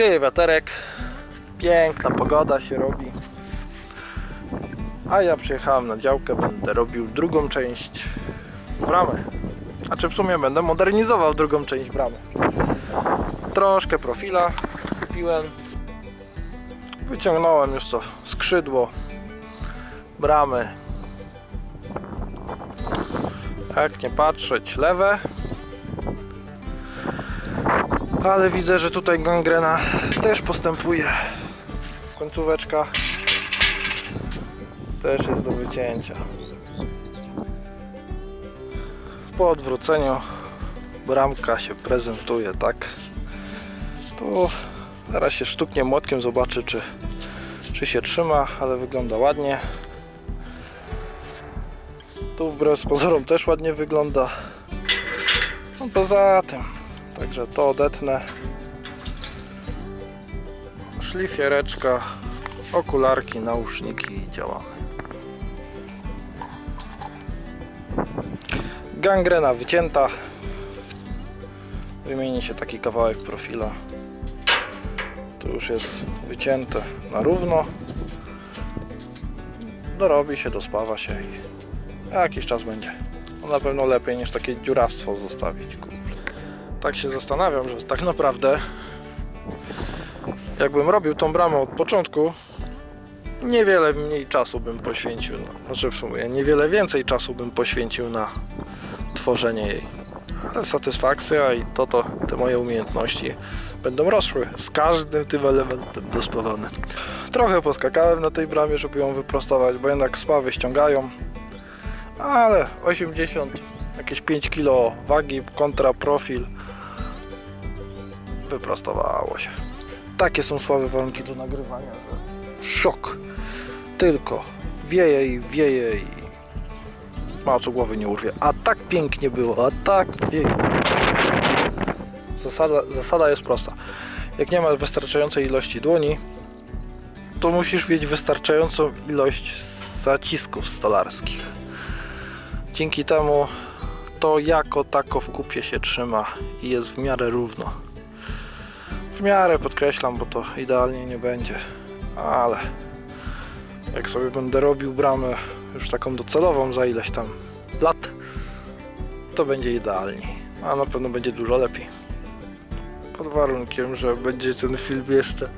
Wieje wiaterek, piękna pogoda się robi. A ja przyjechałem na działkę, będę robił drugą część bramy. Znaczy w sumie będę modernizował drugą część bramy. Troszkę profila kupiłem. Wyciągnąłem już to skrzydło bramy. Jak nie patrzeć, lewe. Ale widzę, że tutaj gangrena też postępuje. Końcóweczka też jest do wycięcia. Po odwróceniu bramka się prezentuje tak. Tu zaraz się sztuknie młotkiem zobaczy, czy, czy się trzyma, ale wygląda ładnie. Tu wbrew pozorom też ładnie wygląda. No poza tym, także to odetnę. Szlifiereczka, okularki, nauszniki i działamy. Gangrena wycięta. Wymieni się taki kawałek profila. Tu już jest wycięte na równo. Dorobi się, dospawa się i jakiś czas będzie. No na pewno lepiej niż takie dziurawstwo zostawić. Tak się zastanawiam, że tak naprawdę jakbym robił tą bramę od początku, niewiele mniej czasu bym poświęcił, na, znaczy w sumie niewiele więcej czasu bym poświęcił na tworzenie jej. Ale satysfakcja i to, to te moje umiejętności będą rosły z każdym tym elementem dospawanym. Trochę poskakałem na tej bramie, żeby ją wyprostować, bo jednak spawy ściągają, ale 80, jakieś 5 kg wagi kontra profil wyprostowało się. Takie są słabe warunki do nagrywania, że szok. Tylko wieje i wieje i mało co głowy nie urwie. A tak pięknie było, a tak pięknie. Zasada, zasada jest prosta. Jak nie ma wystarczającej ilości dłoni, to musisz mieć wystarczającą ilość zacisków stolarskich. Dzięki temu to jako tako w kupie się trzyma i jest w miarę równo. W miarę podkreślam, bo to idealnie nie będzie, ale jak sobie będę robił bramę już taką docelową za ileś tam lat, to będzie idealniej. A na pewno będzie dużo lepiej. Pod warunkiem, że będzie ten film jeszcze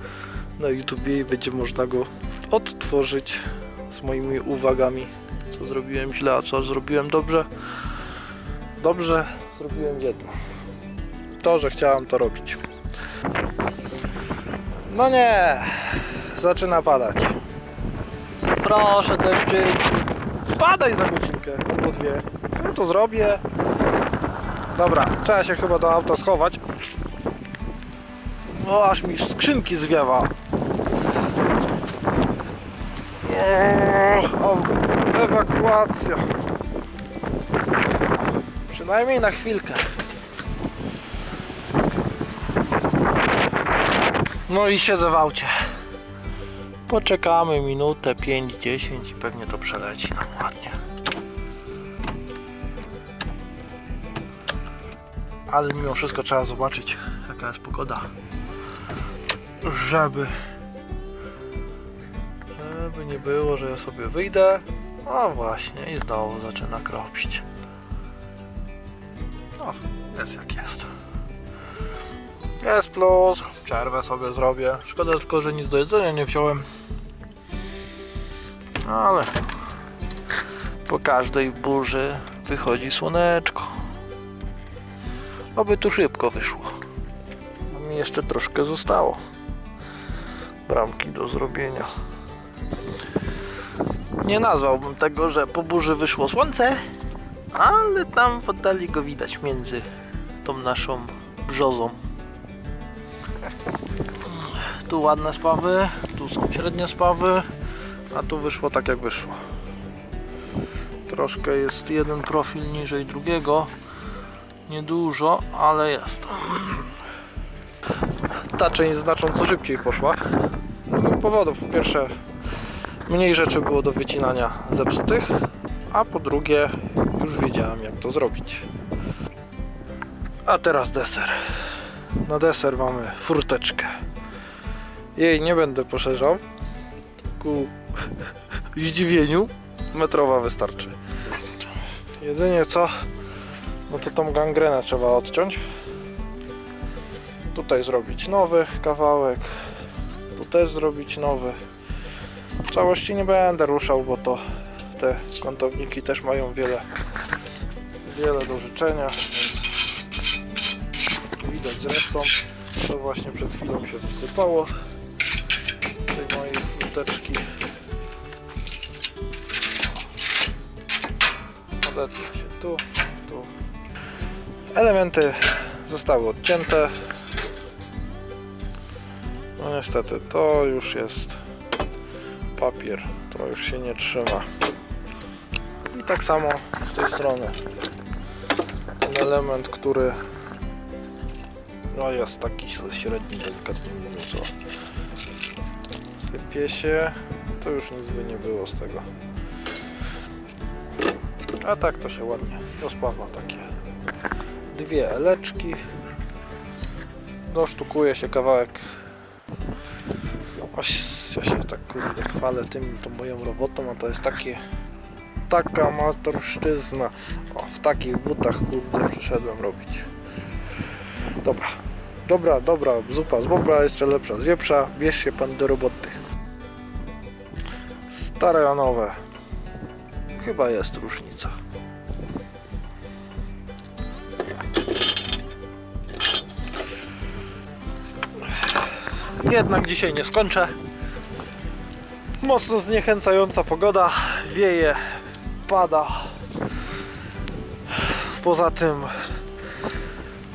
na YouTubie i będzie można go odtworzyć z moimi uwagami, co zrobiłem źle, a co zrobiłem dobrze. Dobrze zrobiłem jedno. To, że chciałem to robić. No nie, zaczyna padać. Proszę deszczyk. Padaj za godzinkę albo dwie. Ja to zrobię. Dobra, trzeba się chyba do auta schować. O, aż mi skrzynki zwiewa. O, ewakuacja. Przynajmniej na chwilkę. No i siedzę w aucie. Poczekamy minutę, 5-10 i pewnie to przeleci nam ładnie. Ale mimo wszystko trzeba zobaczyć jaka jest pogoda. Żeby żeby nie było, że ja sobie wyjdę. No właśnie i znowu zaczyna kropić. No, jest jak jest. Jest plus, przerwę sobie zrobię. Szkoda tylko, że nic do jedzenia nie wziąłem. Ale po każdej burzy wychodzi słoneczko. Oby tu szybko wyszło. Mi jeszcze troszkę zostało. Bramki do zrobienia. Nie nazwałbym tego, że po burzy wyszło słońce, ale tam w oddali go widać między tą naszą brzozą. Tu ładne spawy, tu są średnie spawy, a tu wyszło tak jak wyszło. Troszkę jest jeden profil niżej drugiego. Niedużo, ale jest. Ta część znacząco szybciej poszła. Z dwóch powodów. Po pierwsze, mniej rzeczy było do wycinania zepsutych, a po drugie, już wiedziałem jak to zrobić. A teraz deser. Na deser mamy furteczkę. Jej nie będę poszerzał. Ku zdziwieniu metrowa wystarczy. Jedynie co, no to tą gangrenę trzeba odciąć. Tutaj zrobić nowy kawałek. Tu też zrobić nowy. W całości nie będę ruszał, bo to te kątowniki też mają wiele, wiele do życzenia, widać zresztą, to właśnie przed chwilą się wysypało z tej mojej furteczki. Odetnę się tu, tu. Elementy zostały odcięte. No niestety, to już jest papier, to już się nie trzyma. I tak samo z tej strony. Ten element, który no jest taki średni, delikatnie o. Sypie się, to już nic by nie było z tego. A tak to się ładnie rozpława takie dwie eleczki. Dosztukuje się kawałek. Oś, ja się tak kurde chwalę tym, tą moją robotą, a to jest takie taka amatorszczyzna. O, w takich butach kurde przyszedłem robić. Dobra, dobra, dobra, zupa z bobra jeszcze lepsza z wieprza. Bierz się pan do roboty. Stare a nowe. Chyba jest różnica. Jednak dzisiaj nie skończę. Mocno zniechęcająca pogoda, wieje, pada. Poza tym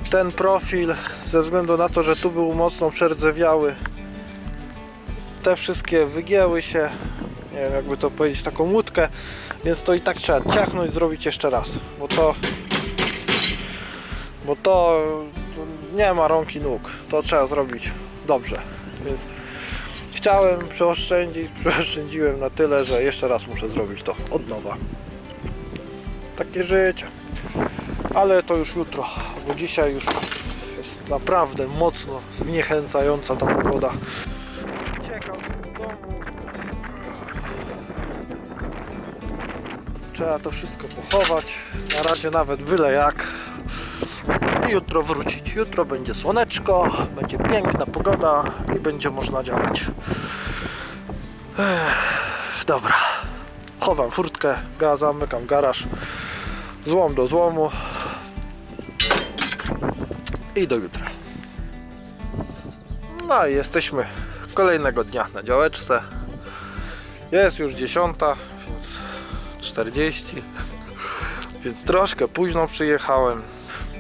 ten profil, ze względu na to, że tu był mocno przerdzewiały, te wszystkie wygięły się, nie wiem jakby to powiedzieć, taką łódkę, więc to i tak trzeba ciachnąć, zrobić jeszcze raz, bo to bo to, nie ma rąk i nóg, to trzeba zrobić dobrze, więc chciałem przeoszczędzić, przeoszczędziłem na tyle, że jeszcze raz muszę zrobić to od nowa. Takie życie. Ale to już jutro, bo dzisiaj już naprawdę mocno zniechęcająca ta pogoda. Uciekam do domu. Trzeba to wszystko pochować. Na razie nawet byle jak. I jutro wrócić. Jutro będzie słoneczko, będzie piękna pogoda i będzie można działać. Ech, dobra. Chowam furtkę, ga, zamykam garaż. Złom do złomu. I do jutra. No i jesteśmy kolejnego dnia na działeczce. Jest już dziesiąta, więc 40. Więc troszkę późno przyjechałem.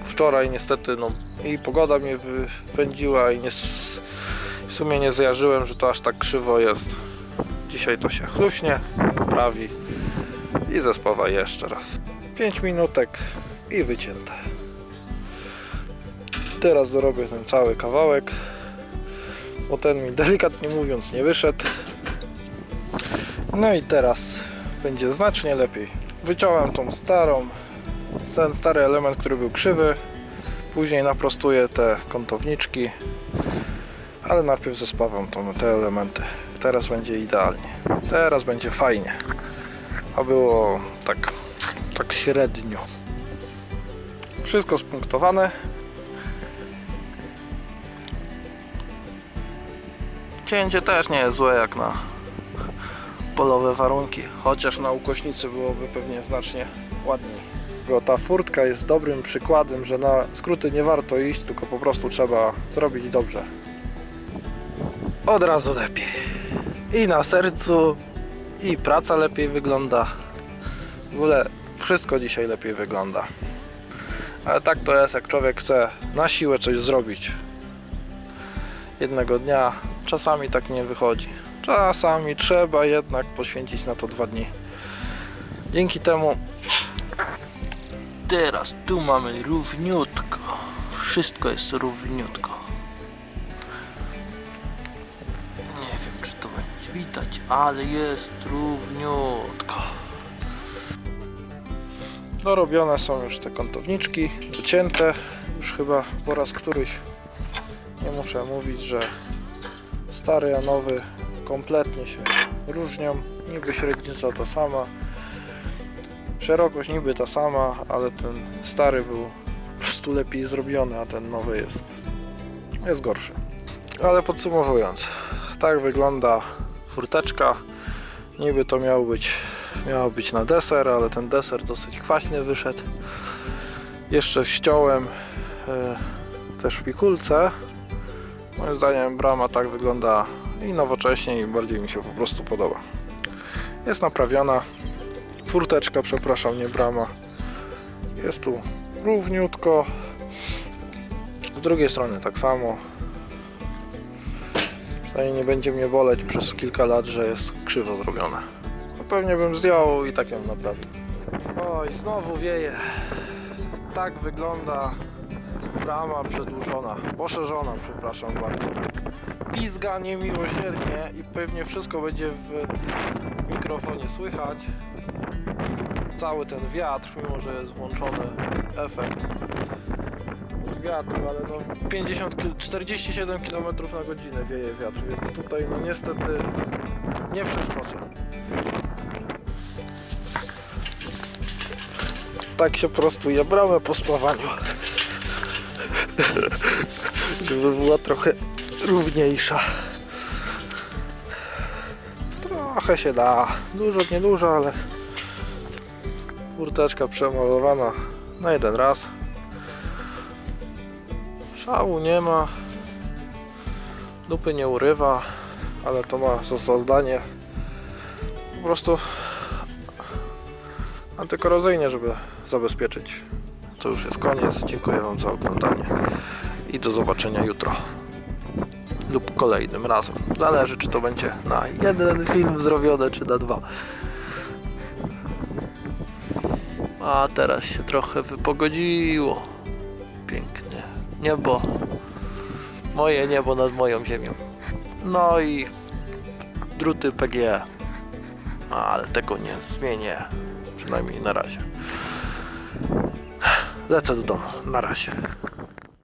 Wczoraj niestety no i pogoda mnie wypędziła i nie, w sumie nie zjarzyłem, że to aż tak krzywo jest. Dzisiaj to się chluśnie, poprawi i zespawa jeszcze raz. 5 minutek i wycięte. Teraz dorobię ten cały kawałek, bo ten mi delikatnie mówiąc nie wyszedł. No i teraz będzie znacznie lepiej. Wyciąłem tą starą, ten stary element, który był krzywy. Później naprostuję te kątowniczki, ale najpierw zespawam tą, te elementy. Teraz będzie idealnie. Teraz będzie fajnie. A było tak, tak średnio. Wszystko spunktowane. Cięcie też nie jest złe jak na polowe warunki, chociaż na ukośnicy byłoby pewnie znacznie ładniej. Bo ta furtka jest dobrym przykładem, że na skróty nie warto iść, tylko po prostu trzeba zrobić dobrze. Od razu lepiej. I na sercu, i praca lepiej wygląda. W ogóle wszystko dzisiaj lepiej wygląda. Ale tak to jest, jak człowiek chce na siłę coś zrobić. Jednego dnia czasami tak nie wychodzi. Czasami trzeba jednak poświęcić na to dwa dni. Dzięki temu teraz tu mamy równiutko. Wszystko jest równiutko. Nie wiem, czy to będzie widać, ale jest równiutko. Dorobione są już te kątowniczki, wycięte. Już chyba po raz któryś nie muszę mówić, że Stary a nowy kompletnie się różnią. Niby średnica ta sama. Szerokość niby ta sama, ale ten stary był po prostu lepiej zrobiony, a ten nowy jest, jest gorszy. Ale podsumowując, tak wygląda furteczka. Niby to miało być, miało być na deser, ale ten deser dosyć kwaśny wyszedł. Jeszcze ściąłem e, te szpikulce. Moim zdaniem brama tak wygląda i nowocześnie i bardziej mi się po prostu podoba. Jest naprawiona. Furteczka, przepraszam, nie brama. Jest tu równiutko. Z drugiej strony tak samo. Przynajmniej nie będzie mnie boleć przez kilka lat, że jest krzywo zrobione. No pewnie bym zdjął i tak ją naprawił. Oj, znowu wieje. Tak wygląda brama przedłużona, poszerzona, przepraszam bardzo. Pizga niemiłosiernie i pewnie wszystko będzie w mikrofonie słychać. Cały ten wiatr, mimo że jest włączony efekt wiatru, ale no 50, kil- 47 km na godzinę wieje wiatr, więc tutaj no niestety nie przeskoczę. Tak się prostuje bramę po spawaniu. Żeby była trochę równiejsza. Trochę się da. Dużo, nie dużo, ale kurteczka przemalowana na jeden raz. Szału nie ma. Dupy nie urywa, ale to ma za po prostu antykorozyjnie, żeby zabezpieczyć. To już jest koniec. Dziękuję Wam za oglądanie i do zobaczenia jutro lub kolejnym razem. Zależy, czy to będzie na jeden film zrobione, czy na dwa. A teraz się trochę wypogodziło. Pięknie. Niebo. Moje niebo nad moją ziemią. No i druty PGE. Ale tego nie zmienię. Przynajmniej na razie. Lecę do domu. Na razie.